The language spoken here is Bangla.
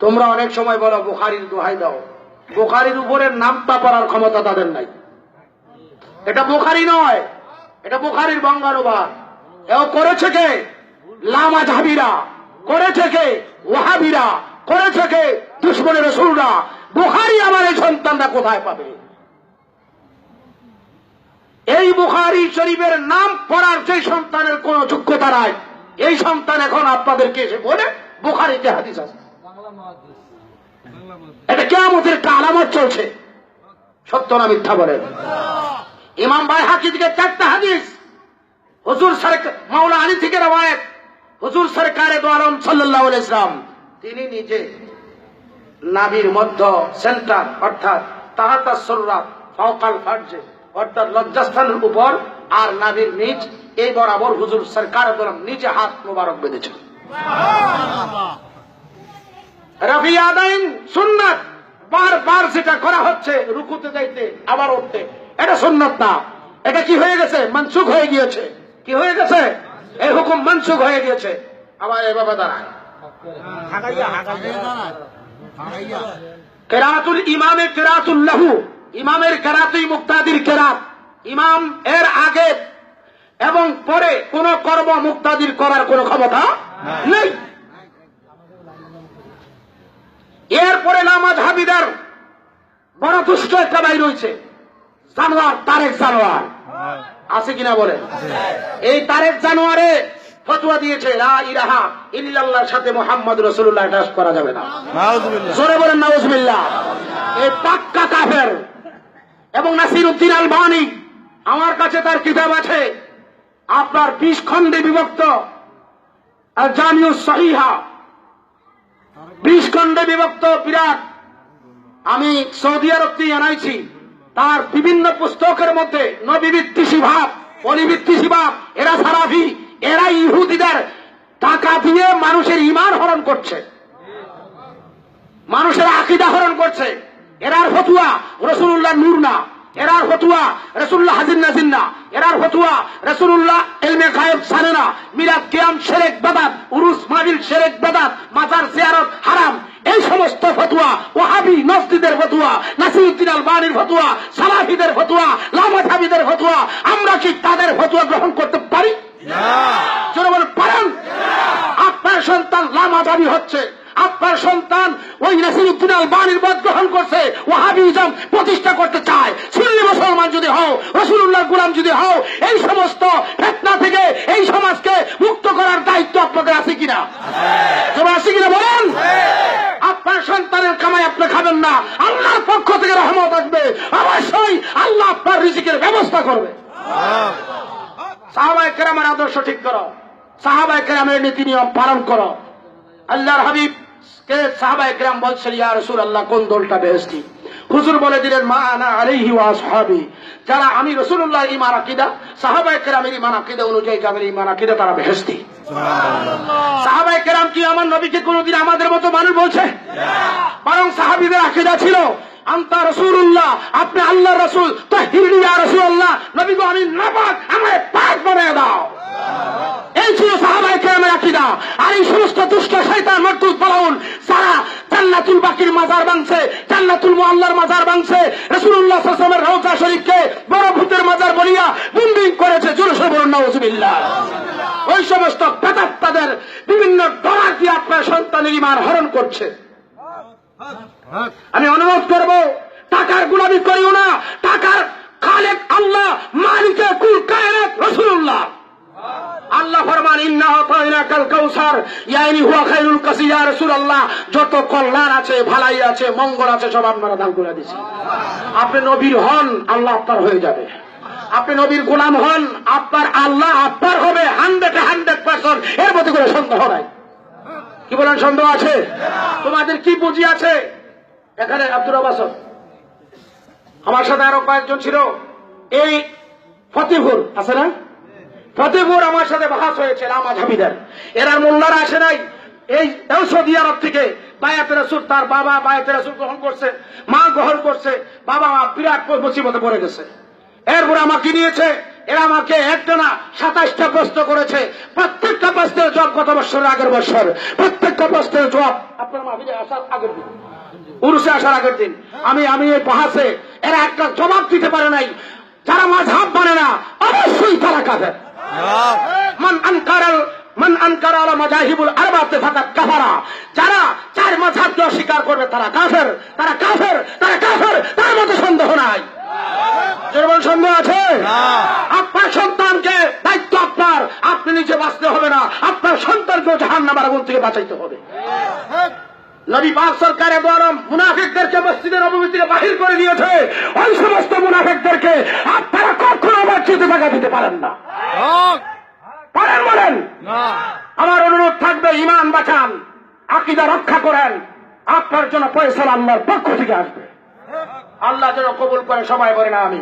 তোমরা অনেক সময় বলো, বুখারির দোহাই দাও। বুখারির উপরে নামটা পড়ার ক্ষমতা তাদের নাই। এটা বুখারি নয়, এটা বুখারির বঙ্গানুবাদ। এও করেছে কে? লামা জাহাবিরা করেছে কে? ওহাবিরা করেছে কে? দুশ্মনের রসুলরা। বুখারি আমার এই সন্তানরা কোথায় পাবে? এই বুখারি শরীফের নাম পড়ার যে সন্তানের কোন যোগ্যতা নাই। এই সন্তান এখন আপনাদেরকে এসে বলে, বুখারিতে হাদিস আছে। এটা চলছে। সত্য না মিথ্যা ইমাম ভাই হাকি থেকে চারটা হাদিস। সরকার মাওলা আলী থেকে সরকারে সাল্লাহ ইসলাম তিনি নিজে নাভির মধ্য সেন্টার, অর্থাৎ তাহাতা ফার্জে, অর্থাৎ লজ্জাস্থানের উপর আর নাভির নিচ। এই বরাবর হুজুর সরকার নিজে হাত মোবারক বেঁধেছেন। রবি আদাইন সুন্নাত। বারবার যেটা করা হচ্ছে রুকুতে যাইতে আবার উঠতে। এটা সুন্নাত না। এটা কি হয়ে গেছে? মনসুখ হয়ে গিয়েছে। কি হয়ে গেছে? এই হুকুম মনসুখ হয়ে গিয়েছে। আবার এভাবে দাঁড়ায়। কেরাতুল ইমামে কেরাতুল লাহু। ইমামের কেরাতুই মুক্তাদির কেরাত। ইমাম এর আগে এবং পরে কোন কর্ম মুক্তাদির করার কোন ক্ষমতা নেই। এরপরে নামাজ হাবিদার। বড় দুষ্ট একটা ভাই রয়েছে। জানোয়ার তারেক জানোয়ার। আছে কিনা বলে এই তারেক জানোয়ারে ফতুয়া দিয়েছে লা ইলাহা ইল্লাল্লাহর সাথে মোহাম্মদ রসুল্লাহ দাস করা যাবে না। জোরে বলেন নাউজুবিল্লাহ। এই পাক্কা কাফের এবং নাসির উদ্দিন আলবানি আমার কাছে তার কিতাব আছে। আপনার বিশ খণ্ডে বিভক্ত। আর জামিউ সহিহা। বিশ খণ্ডে বিভক্ত বিরাট। আমি সৌদি আরব জানাইছি তার বিভিন্ন পুস্তকের মধ্যে নবিবৃত্তিসী ভাব অলিবৃত্তিসী ভাব, এরা সারাফি, এরা ইহুদিদের টাকা দিয়ে মানুষের ইমান হরণ করছে। মানুষের আকিদা হরণ করছে। এরার ফতুয়া রসুল্লাহ নূর না। এরার ফতুয়া রসুল্লাহ হাজির নাজির না এরার ফতুয়া রসুল্লাহ এলমে গায়ব সানে না মিলাদ কিয়াম শেরেক বেদাত উরুস মাবিল শেরেক বেদাত মাজার জিয়ারত হারাম। এই সমস্ত ফতুয়া ওহাবি নসদিদের ফতুয়া নাসিরুদ্দিন আলবানির ফতুয়া সালাফিদের ফতুয়া লামাথাবিদের ফতুয়া আমরা কি তাদের ফতুয়া গ্রহণ করতে পারি? জনগণ পারেন? আপনার সন্তান লামাজাবি হচ্ছে। আপনার সন্তান ওই নাসিরুদ্দিন আলবানির মত গ্রহণ করছে ওয়াহাবিজম প্রতিষ্ঠা করতে চায়। সুন্নি মুসলমান যদি হও রসুল্লাহ গুলাম যদি হও, এই সমস্ত ফেতনা থেকে এই সমাজকে মুক্ত করার দায়িত্ব আপনাদের আছে কিনা? তোমার আছে কিনা বলেন? আপনার সন্তানের কামাই আপনি খাবেন না, আল্লাহর পক্ষ থেকে রহমত আসবে। অবশ্যই আল্লাহ আপনার রিজিকের ব্যবস্থা করবে। সাহাবাই কেরামের আদর্শ ঠিক করো। সাহাবাই কেরামের নীতি নিয়ম পালন করো। আল্লাহর হাবিব কে সাহাবাই কেরাম বলছেন ইয়া রসুল আল্লাহ কোন দলটা বেহস্তি হুজুর বলে দিলেন মা আনা আলাইহি ওয়া আসহাবি। যারা আমি রসুল্লাহ ইমান আকিদা সাহাবাই কেরামের ইমান আকিদা অনুযায়ী যাদের ইমান আকিদা তারা বেহস্তি সাহাবাই কেরাম কি আমার নবীকে কোনোদিন আমাদের মতো মানুষ বলছে? বরং সাহাবিদের আকিদা ছিল আন্তা রসুল্লাহ আপনি আল্লাহ রসুল তো হিরিয়া রসুল্লাহ নবী গো আমি নাপাক আমায় পাক বানিয়ে দাও এই ছিল সাহাবাই কেরামের আকিদা আর এই সমস্ত দুষ্ট শয়তান মর্তুদ পালাউন সারা জান্নাতুল বাকির মাজার ভাঙছে, জান্নাতুল মুআল্লার মাজার ভাঙছে, রাসূলুল্লাহ সাল্লাল্লাহু আলাইহি শরীফকে বড় ভূতের মাজার বলিয়া বুমবিং করেছে, জোরে সরে বলুন, নাউজুবিল্লাহ। ওই সমস্ত বেদাত তাদের বিভিন্ন ডরা দিয়ে আপনার সন্তানের ইমান হরণ করছে। আমি অনুরোধ করব, টাকার গুলামি করিও না টাকার খালেক আল্লাহ মালিকে কুল কায়নাত রাসূলুল্লাহ আল্লাহ ফরমান ইন্না আতাইনা কাল কাউসার ইয়ানি হুয়া খাইরুল কাসি রাসূলুল্লাহ, যত কল্যাণ আছে, ভালাই আছে, মঙ্গল আছে, সব আপনারা দান করে দিছি আপনি নবীর হন, আল্লাহ আপনার হয়ে যাবে। আপনি নবীর গোলাম হন, আপনার আল্লাহ আপনার হবে হান্ড্রেড হান্ড্রেড পার্সেন্ট এর মধ্যে কোনো সন্দেহ নাই। কি বলেন, সন্দেহ আছে? তোমাদের কি পুঁজি আছে? এখানে আব্দুর আবাস আমার সাথে আরও কয়েকজন ছিল। এই ফতেপুর আছে না? ফতেপুর আমার সাথে বাহাস হয়েছে রামা ঝামিদার এরা মোল্লারা আসে নাই। এই সৌদি আরব থেকে বায়াতের রসুল তার বাবা বায়াতের রসুল গ্রহণ করছে, মা গ্রহণ করছে, বাবা মা বিরাট মুসিবতে পড়ে গেছে। এরপরে আমাকে নিয়েছে? এরা আমাকে একটা না সাতাশটা প্রশ্ন করেছে। প্রত্যেকটা প্রশ্নের জবাব গত বছর আগের বছর। প্রত্যেকটা প্রশ্নের জবাব আপনার মাহফিলে আসার আগের দিন। উরুষে আসার আগের দিন। আমি আমি এই পাহাসে এরা একটা জবাব দিতে পারে নাই। যারা মাঝহাব মানে না, অবশ্যই তারা কাদের মান আনকারাল মান মাজাহিবুল আরবাতে ফাকাত কাফারা। যারা চার অস্বীকার করবে তারা কাফের তারা কাফের তারা কাফের তার মধ্যে সন্দেহ নাই। যেমন সন্দেহ আছে? আপনার সন্তানকে দায়িত্ব আপনার আপনি নিজে বাঁচতে হবে না। আপনার সন্তানকেও জাহান নামার আগুন থেকে বাঁচাইতে হবে। নবী পাক সরকারের দ্বারা মুনাফিকদেরকে মসজিদের নবমী থেকে বাহির করে দিয়েছে। ওই সমস্ত মুনাফিকদেরকে আপনারা কখনো আমার চেতে টাকা দিতে পারেন না। পারেন বলেন? আমার অনুরোধ থাকবে ইমান বাঁচান আকিদা রক্ষা করেন আপনার জন্য পয়সা আল্লাহর পক্ষ থেকে আসবে। আল্লাহ যেন কবুল করে সবাই বলেন আমি